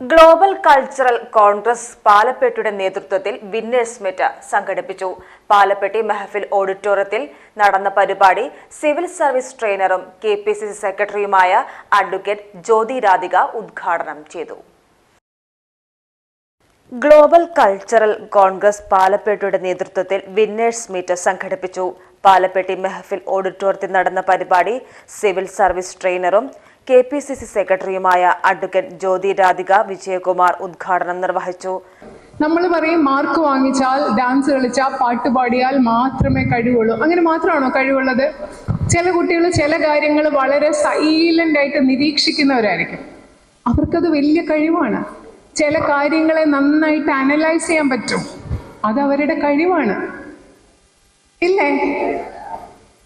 Global cultural Congress പാലപ്പെട്ടിയുടെ നേതൃത്വത്തിൽ winners meet സംഘടിപ്പിച്ചു. പാലപ്പെട്ടി മെഹഫിൽ ഓഡിറ്റോറിയത്തിൽ നടന്ന പരിപാടി സിവിൽ സർവീസ് ട്രെയിനറും കെ പി സി സി സെക്രട്ടറിയുമായ അഡ്വക്കേറ്റ് ജ്യോതി രാധിക ഉദ്ഘാടനം ചെയ്തു. ഗ്ലോബൽ കൾച്ചറൽ കോൺഗ്രസ് പാലപ്പെട്ടിയുടെ നേതൃത്വത്തിൽ വിന്നേഴ്സ് മീറ്റ് സംഘടിപ്പിച്ചു. പാലപ്പെട്ടി മെഹഫിൽ ഓഡിറ്റോറിയത്തിൽ നടന്ന പരിപാടി സിവിൽ സർവീസ് ട്രെയിനറും കെ പി സി സി സെക്രട്ടറിയുമായ അഡ്വക്കേറ്റ് ജ്യോതി രാധിക വിജയകുമാർ ഉദ്ഘാടനം നിർവഹിച്ചു. നമ്മൾ പറയും മാർക്ക് വാങ്ങിച്ചാൽ ഡാൻസ് കളിച്ചാൽ പാട്ട് പാടിയാൽ മാത്രമേ കഴിവുള്ളൂ. അങ്ങനെ മാത്രമാണോ കഴിവുള്ളത്? ചില കുട്ടികൾ ചില കാര്യങ്ങൾ വളരെ സൈലന്റ് ആയിട്ട് നിരീക്ഷിക്കുന്നവരായിരിക്കും. അവർക്കത് വലിയ കഴിവാണ്. ചില കാര്യങ്ങളെ നന്നായിട്ട് അനലൈസ് ചെയ്യാൻ പറ്റും. അത് അവരുടെ കഴിവാണ്. ഇല്ലേ?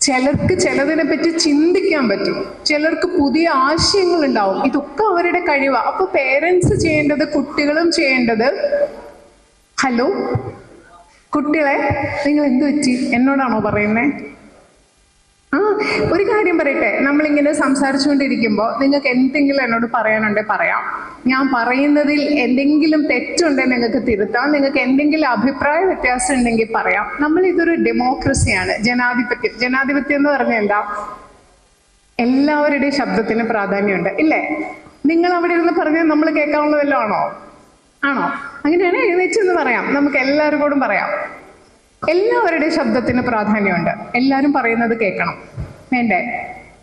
ചിലർക്ക് ചിലതിനെ പറ്റി ചിന്തിക്കാൻ പറ്റും. ചിലർക്ക് പുതിയ ആശയങ്ങൾ ഉണ്ടാവും ഇതൊക്കെ അവരുടെ കഴിവാണ് അപ്പൊ പേരൻസ് ചെയ്യേണ്ടത് കുട്ടികളും ചെയ്യേണ്ടത് ഹലോ കുട്ടികളെ നിങ്ങൾ എന്ത് പറ്റി? എന്നോടാണോ പറയുന്നേ? ഒരു കാര്യം പറയട്ടെ. നമ്മളിങ്ങനെ സംസാരിച്ചുകൊണ്ടിരിക്കുമ്പോൾ നിങ്ങൾക്ക് എന്തെങ്കിലും എന്നോട് പറയാനുണ്ടെങ്കിൽ പറയാം. ഞാൻ പറയുന്നതിൽ എന്തെങ്കിലും തെറ്റുണ്ടെങ്കിൽ നിങ്ങൾക്ക് തിരുത്താം. നിങ്ങൾക്ക് എന്തെങ്കിലും അഭിപ്രായ വ്യത്യാസം ഉണ്ടെങ്കിൽ പറയാം. നമ്മൾ ഇതൊരു ഡെമോക്രസിയാണ് ജനാധിപത്യം. ജനാധിപത്യം എന്ന് പറഞ്ഞാൽ എന്താ? എല്ലാവരുടെയും ശബ്ദത്തിന് പ്രാധാന്യമുണ്ട് ഇല്ലേ? നിങ്ങൾ അവിടെ ഇരുന്ന് പറഞ്ഞാൽ നമ്മൾ കേൾക്കാവുന്ന ആണോ? ആണോ? അങ്ങനെയാണ് എഴുന്നേറ്റെന്ന് പറയാം. നമുക്ക് എല്ലാവരോടും പറയാം. എല്ലാവരുടെയും ശബ്ദത്തിന് പ്രാധാന്യമുണ്ട്. എല്ലാവരും പറയുന്നത് കേൾക്കണം. വേണ്ടേ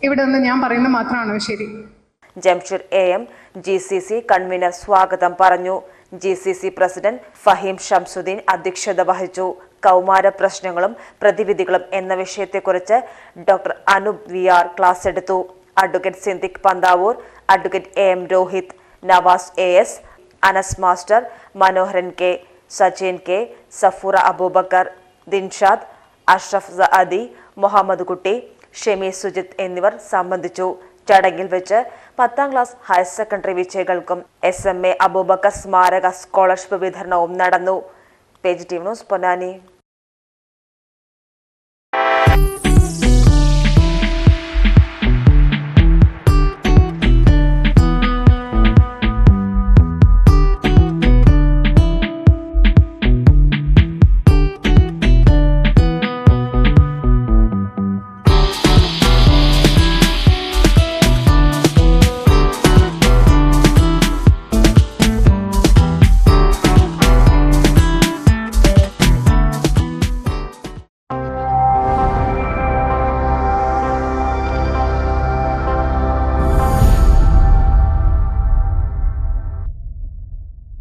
ഇവിടെ നിന്ന് ഞാൻ പറയുന്നത് മാത്രമാണോ ശരി. Jamsheer A M G C C convenor സ്വാഗതം പറഞ്ഞു. G C C president Faheem Shamsuddin അധ്യക്ഷത വഹിച്ചു. കൗമാര പ്രശ്നങ്ങളും പ്രതിവിധികളും എന്ന വിഷയത്തെക്കുറിച്ച് doctor Anoop V R class എടുത്തു. Advocate Sindhiq Panthavoor advocate A M Rohith Navas A S Anas master Manoharan K Sajeen K Safoora Abubakar Dinshad Ashraf Saadi Muhammad Kutty Shemi Sujith എന്നിവർ സംബന്ധിച്ചു. ചടങ്ങിൽ വെച്ച് പത്താം ക്ലാസ് ഹയർ സെക്കൻഡറി വിജയികൾക്കും S M A Abubakar സ്മാരക scholarship വിതരണവും നടന്നു. Page team news Ponnani.